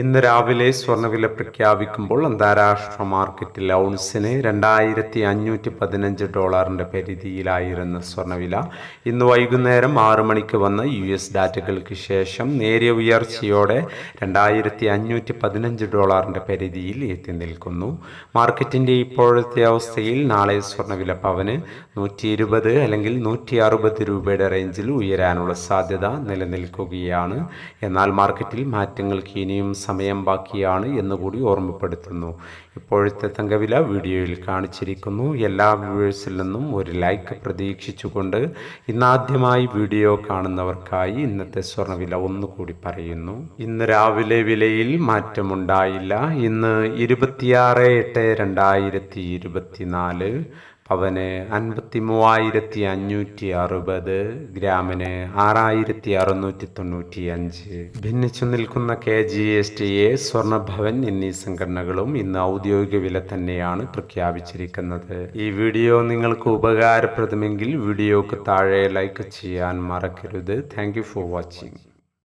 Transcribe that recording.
ഇന്ന് രാവിലെ സ്വർണവില പ്രഖ്യാപിക്കുമ്പോൾ അന്താരാഷ്ട്ര മാർക്കറ്റിൽ ഔൺസിന് രണ്ടായിരത്തി അഞ്ഞൂറ്റി പതിനഞ്ച് ഡോളറിന്റെ പരിധിയിലായിരുന്ന സ്വർണവില. ഇന്ന് വൈകുന്നേരം ആറു മണിക്ക് വന്ന യു എസ് ഡാറ്റകൾക്ക് ശേഷം നേരിയ ഉയർച്ചയോടെ രണ്ടായിരത്തി അഞ്ഞൂറ്റി പതിനഞ്ച് ഡോളറിന്റെ പരിധിയിൽ എത്തി നിൽക്കുന്നു. മാർക്കറ്റിന്റെ ഇപ്പോഴത്തെ അവസ്ഥയിൽ നാളെ സ്വർണവില പവന് നൂറ്റി ഇരുപത് അല്ലെങ്കിൽ നൂറ്റി അറുപത് രൂപയുടെ റേഞ്ചിൽ ഉയരാനുള്ള സാധ്യത നിലനിൽക്കുകയാണ്. എന്നാൽ മാർക്കറ്റിൽ മാറ്റങ്ങൾക്ക് ഇനിയും സമയം ബാക്കിയാണ് എന്നുകൂടി ഓർമ്മപ്പെടുത്തുന്നു. ഇപ്പോഴത്തെ തങ്കവില വീഡിയോയിൽ കാണിച്ചിരിക്കുന്നു. എല്ലാ വ്യൂവേഴ്സിൽ നിന്നും ഒരു ലൈക്ക് പ്രതീക്ഷിച്ചുകൊണ്ട് ഇന്നാദ്യമായി വീഡിയോ കാണുന്നവർക്കായി ഇന്നത്തെ സ്വർണവില ഒന്നുകൂടി പറയുന്നു. ഇന്ന് രാവിലെ വിലയിൽ മാറ്റമുണ്ടായില്ല. ഇന്ന് ഇരുപത്തിയാറ് എട്ട് രണ്ടായിരത്തി ഇരുപത്തിനാല് പവന് അൻപത്തി മൂവായിരത്തി അഞ്ഞൂറ്റി അറുപത് ഗ്രാമിന് ആറായിരത്തി അറുന്നൂറ്റി തൊണ്ണൂറ്റി അഞ്ച് ഭിന്നിച്ചു നിൽക്കുന്ന K G S T A Swarnabhavan എന്നീ സംഘടനകളും ഇന്ന് ഔദ്യോഗിക വില തന്നെയാണ് പ്രഖ്യാപിച്ചിരിക്കുന്നത്. ഈ വീഡിയോ നിങ്ങൾക്ക് ഉപകാരപ്രദമെങ്കിൽ വീഡിയോക്ക് താഴെ ലൈക്ക് ചെയ്യാൻ മറക്കരുത്. Thank for watching